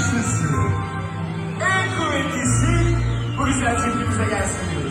güçlüsü, en kuvvetlisi bu güzel çiftliğimize gelsin diyoruz.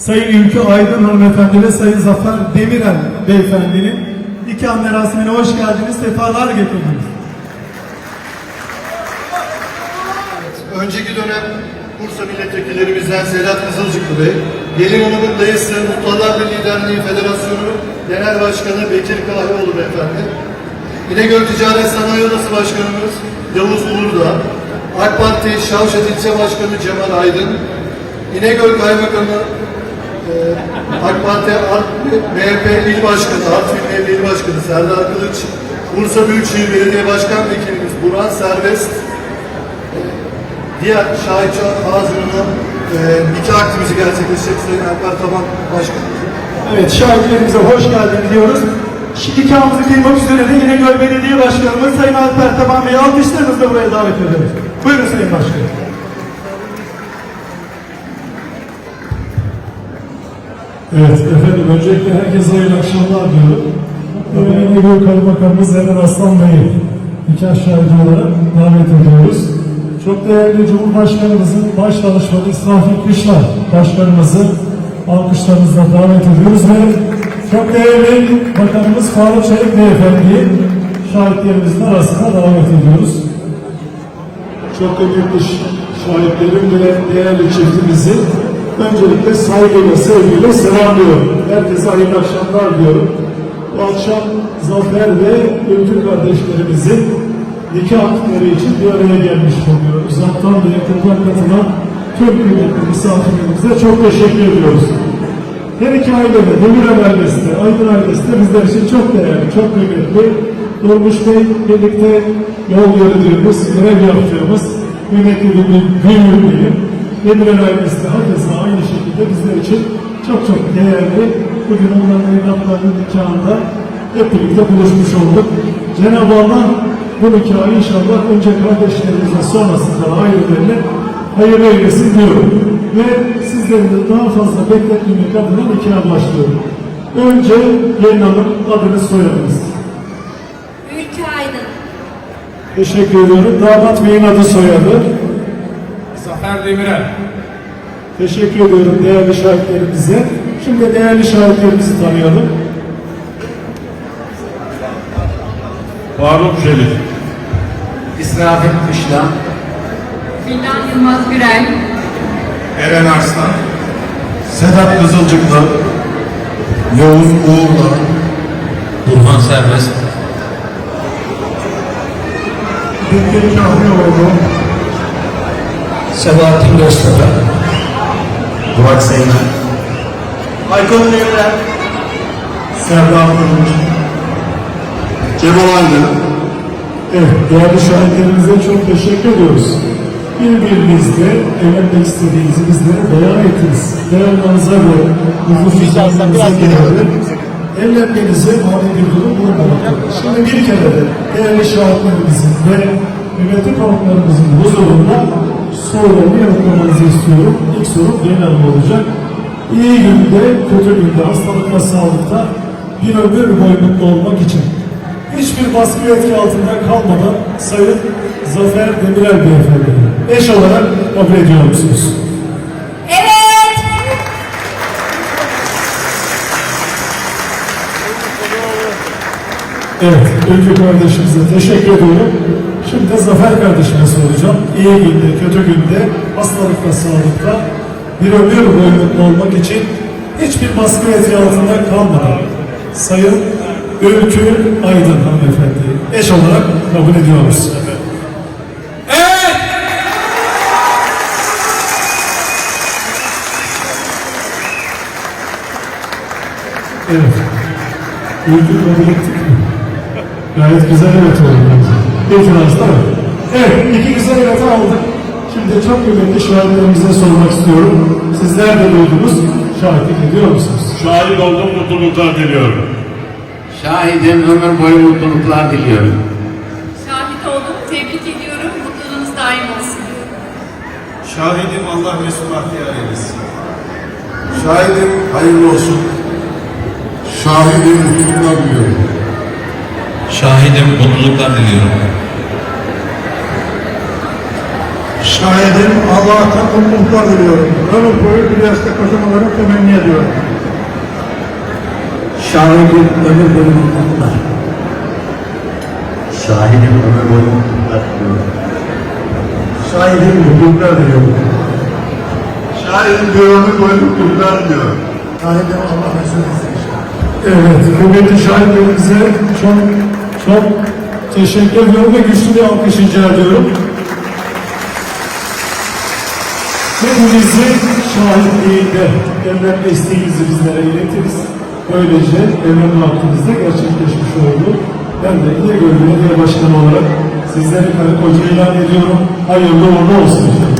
Sayın Ülkü Aydın hanımefendi ve Sayın Zafer Demirel beyefendinin nikah merasimine hoş geldiniz, sefalar getirdiniz. Önceki dönem Bursa milletvekillerimizden Sedat Kızılcıklı Bey, Gelin Hanım'ın dayısı Muhtarlar Birliği Derneği Federasyonu Genel Başkanı Bekir Kahveoğlu Beyefendi, İnegöl Ticaret Sanayi Odası Başkanımız Yavuz Ulurdağ, AK Parti Şavşat İlçe Başkanı Cemal Aydın, İnegöl Kaymakamı AK Parti Art- MHP İl Başkanı, Artvin İl Başkanı Serdar Kılıç, Bursa Büyükşehir Belediye Başkan Vekilimiz Burhan Serbest, diğer şahitçi ağzının e, nikah aktimizi gerçekleşecek Sayın Alper Taban Başkanım. Evet, şahitlerimize hoş geldiniz diyoruz. Nikahımızı kıymak üzere de İnegöl Belediye Başkanımız Sayın Alper Taban Bey'i alkışlarınızla buraya davet ediyoruz. Buyurun Sayın Başkanım. Evet efendim öncelikle herkese hayırlı akşamlar diyorum. Ee, İnegöl Kaymakamımız Eren Aslan Bey'i nikah şahidi olarak davet ediyoruz. Çok değerli Cumhurbaşkanımızın baş danışmanı İsrafil Kışla Başkanımızı alkışlarınızla davet ediyoruz ve çok değerli Bakanımız Faruk Çelik Beyefendi'yi şahitlerimizin arasına davet ediyoruz. Çok kıymetli şahitlerim ve değerli çiftimizi öncelikle saygıyla, sevgiyle selamlıyorum. Herkese hayırlı akşamlar diyorum. Bu akşam Zafer ve Ülkü kardeşlerimizin nikah akitleri için bir araya gelmiş bulunuyoruz. Uzaktan ve yakından katılan tüm kıymetli misafirlerimize çok teşekkür ediyoruz. Her iki ailede, Demirel ailesi de, Aydın ailesi de bizler için çok değerli, çok kıymetli. Durmuş Bey birlikte yol yürüdüğümüz, görev yaptığımız kıymetli bir büyüğüm Demirel ailesi de hakeza şekilde bizler için çok çok değerli. Bugün onların evlatlarının nikahında hep birlikte buluşmuş olduk. Cenab-ı Allah bu nikahı inşallah önce kardeşlerimizle sonrasında ailelerine hayırlı eylesin diyorum. Ve sizleri de daha fazla bekletmemek adına nikaha başlıyorum. Önce gelin hanım adınız soyadınız. Ülke Aydın. Teşekkür ediyorum. Damat beyin adı soyadı. Zafer Demirel. Teşekkür ediyorum değerli şahitlerimize. Şimdi değerli şahitlerimizi tanıyalım. Faruk Çelik, İsrafil Kışla. Bildan Yılmaz Gürel. Eren Arslan, Sedat Kızılcıklı, Yavuz Uğur'la, Burhan Serbest, Bilgin Kahveoğlu, Sebahattin Göztepe, Burak Seymen, Aykut Demirel, Serdar Kılıç. Cemal Aydın, Evet, değerli şahitlerimize çok teşekkür ediyoruz. Birbirinizle evlenmek istediğinizi bizlere beyan ettiniz. Beyanlarınıza ve nüfuslarınıza göre evlenmenize mani bir durum bulunmamaktadır. Şimdi bir kere de değerli şahitlerimizin ve kıymetli konuklarımızın huzurunda sorularını yanıtlamanızı istiyorum. İlk sorum genel olacak. İyi günde, kötü günde, hastalıkta, sağlıkta bir ömür boyu mutlu olmak için hiçbir baskı etki altında kalmadan Sayın Zafer Demirel Beyefendi eş olarak kabul ediyor musunuz? Evet. Evet, Ülkü kardeşimize teşekkür ediyorum. Şimdi de Zafer kardeşime soracağım. İyi günde, kötü günde, hastalıkta, sağlıkta bir ömür boyu olmak için hiçbir baskı etki altında kalmadan Sayın Ülkü Aydın hanımefendi eş olarak kabul ediyoruz. Evet. Ülkü kabul ettik mi? Gayet güzel evet oldu İtiraz da yok. Evet, iki güzel evet aldık. Şimdi çok kıymetli şahitlerimize sormak istiyorum. Sizler de duydunuz, şahitlik ediyor musunuz? Şahit oldum, mutluluklar diliyorum. Şahidim ömür boyu mutluluklar diliyorum. Şahit oldum. Tebrik ediyorum. Mutluluğunuz daim olsun. Şahidim Allah mesut bahtiyar eylesin. Şahidim hayırlı olsun. Şahidim mutluluklar diliyorum. Şahidim mutluluklar diliyorum. Şahidim Allah'tan mutluluklar diliyorum. Ömür boyu yaşta kazanmaları temenni ediyorum. Şahidim ömür boyu mutluluklar. Şahidim ömür boyu mutluluklar diliyorum. Şahidim mutluluklar diliyorum. Şahidim bir ömür boyu mutluluklar diliyorum. Şahidim Allah etsin inşallah. Evet, kıymetli şahitlerimize çok çok teşekkür ediyorum ve güçlü bir alkış rica ediyorum. Hepinizi şahitliğinde evren desteğinizi bizlere iletiriz. Böylece evren hakkınızda gerçekleşmiş oldu. Ben de İnegöl Belediye Başkanı olarak sizleri karı koca ilan ediyorum. Hayırlı uğurlu olsun inşallah.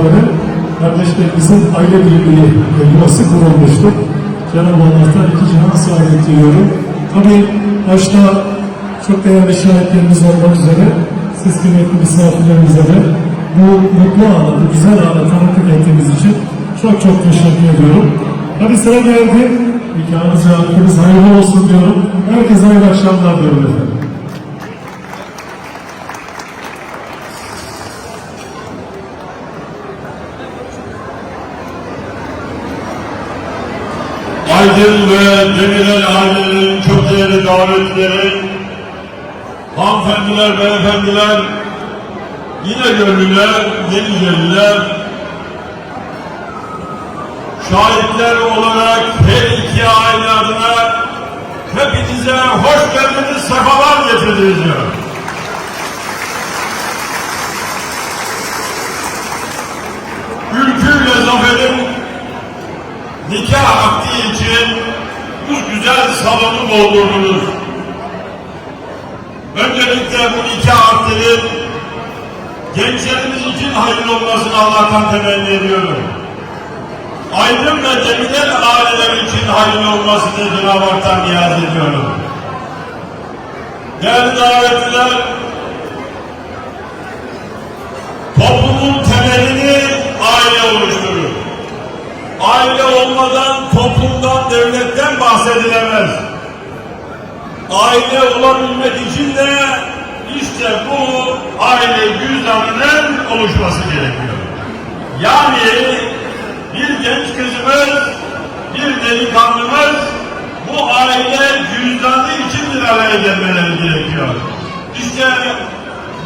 İtibaren kardeşlerimizin aile birliği yuvası kurulmuştur. Cenab-ı Allah'tan iki cihan saadet diliyorum. Tabii başta çok değerli şahitlerimiz olmak üzere siz kıymetli misafirlerimize de bu mutlu anı, bu güzel anı tanıklık ettiğiniz için çok çok teşekkür ediyorum. Hadi sıra geldi. Nikahınız ve hayırlı olsun diyorum. Herkese hayırlı akşamlar diyorum efendim. Aydın ve Demirel ailelerinin çok değerli davetlileri, hanımefendiler, beyefendiler, yine gönüller, yeni geliler, şahitler olarak her iki aile adına hepinize hoş geldiniz, sefalar getirdiniz diyor. Ülküyle zaferin nikah akdi için bu güzel salonu doldurdunuz. Öncelikle bu nikah akdinin gençlerimiz için hayırlı olmasını Allah'tan temenni ediyorum. Aydın ve Cemilel aileler için hayırlı olmasını Cenab-ı Hak'tan niyaz ediyorum. Değerli davetliler, toplumun temelini aile oluşturur. Aile olmadan toplumdan, devletten bahsedilemez. Aile olabilmek için de işte bu aile cüzdanının oluşması gerekiyor. Yani bir genç kızımız, bir delikanlımız bu aile cüzdanı için bir araya gelmeleri gerekiyor. İşte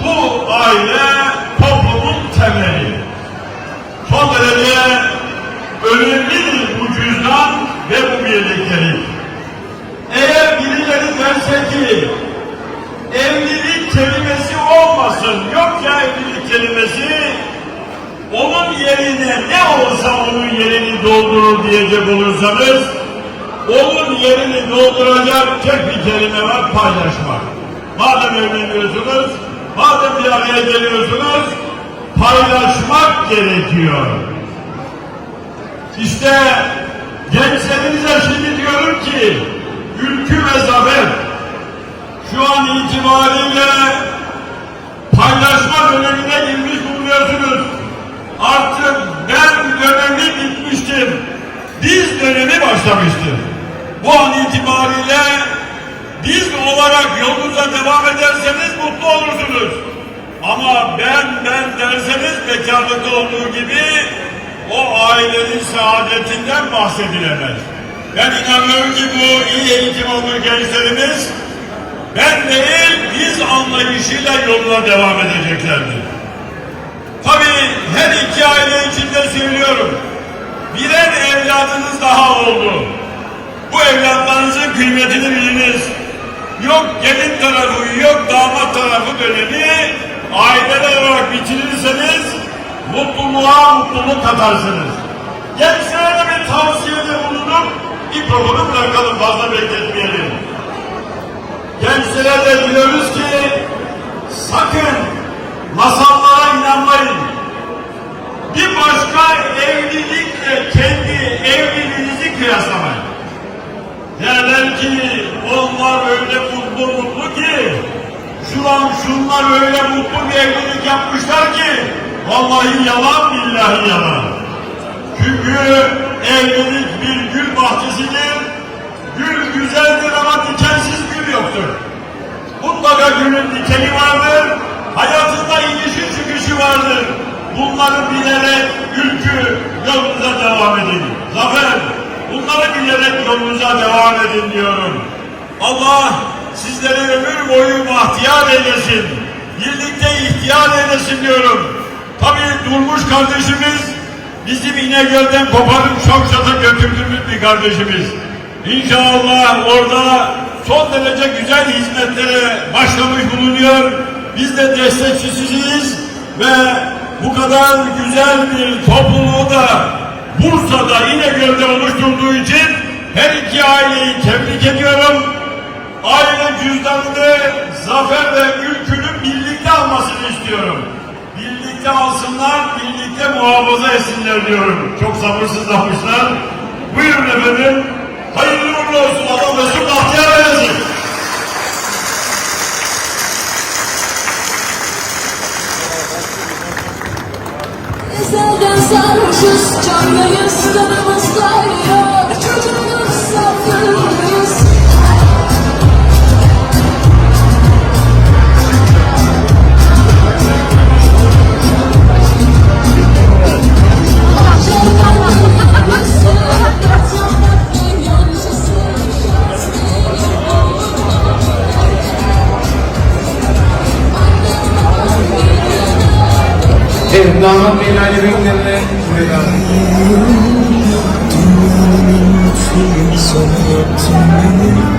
bu aile toplumun temeli. Son derece önemlidir bu cüzdan ve bu birliktelik. Eğer birileri derse ki evlilik kelimesi olmasın, yok ya evlilik kelimesi onun yerine ne olsa onun yerini doldurur diyecek olursanız onun yerini dolduracak tek bir kelime var paylaşmak. Madem evleniyorsunuz, madem bir araya geliyorsunuz, paylaşmak gerekiyor. İşte gençlerimize şimdi diyorum ki ülkü ve zafer şu an itibariyle paylaşma dönemine girmiş bulunuyorsunuz. Artık ben dönemi bitmiştir. Biz dönemi başlamıştır. Bu an itibariyle biz olarak yolunuza devam ederseniz mutlu olursunuz. Ama ben ben derseniz bekarlıkta olduğu gibi o ailenin saadetinden bahsedilemez. Ben inanıyorum ki bu iyi eğitim almış gençlerimiz ben değil biz anlayışıyla yoluna devam edeceklerdir. Tabii her iki aile içinde söylüyorum. Birer evladınız daha oldu. Bu evlatlarınızın kıymetini biliniz. Yok gelin tarafı, yok damat tarafı dönemi aileler olarak bitirirseniz mutluluğa mutluluk katarsınız. Gençlere bir tavsiyede bulunup mikrofonu bırakalım fazla bekletmeyelim. Gençlere de diyoruz ki sakın masallara inanmayın. Bir başka evlilikle kendi evliliğinizi kıyaslamayın. Derler ki onlar öyle mutlu mutlu ki şulan şunlar öyle mutlu bir evlilik yapmışlar ki vallahi yalan billahi yalan. Çünkü evlilik bir gül bahçesidir. Gül güzeldir ama dikensiz gül yoktur. Mutlaka gülün dikeni vardır. Hayatında inişi çıkışı vardır. Bunları bilerek ülkü yolunuza devam edin. Zafer, bunları bilerek yolunuza devam edin diyorum. Allah sizleri ömür boyu bahtiyar eylesin. Birlikte ihtiyar eylesin diyorum. Tabii Durmuş kardeşimiz bizim İnegöl'den koparıp Şavşat'a götürdüğümüz bir kardeşimiz. İnşallah orada son derece güzel hizmetlere başlamış bulunuyor. Biz de destekçisiyiz ve bu kadar güzel bir topluluğu da Bursa'da İnegöl'de oluşturduğu için her iki aileyi tebrik ediyorum. Aile cüzdanını Zafer ve Ülkü'nün birlikte almasını istiyorum. Birlikte alsınlar, birlikte muhafaza etsinler diyorum. Çok sabırsızlanmışlar. Buyurun efendim. günlerine veda Dünyanın en mutlu insanı yaptın beni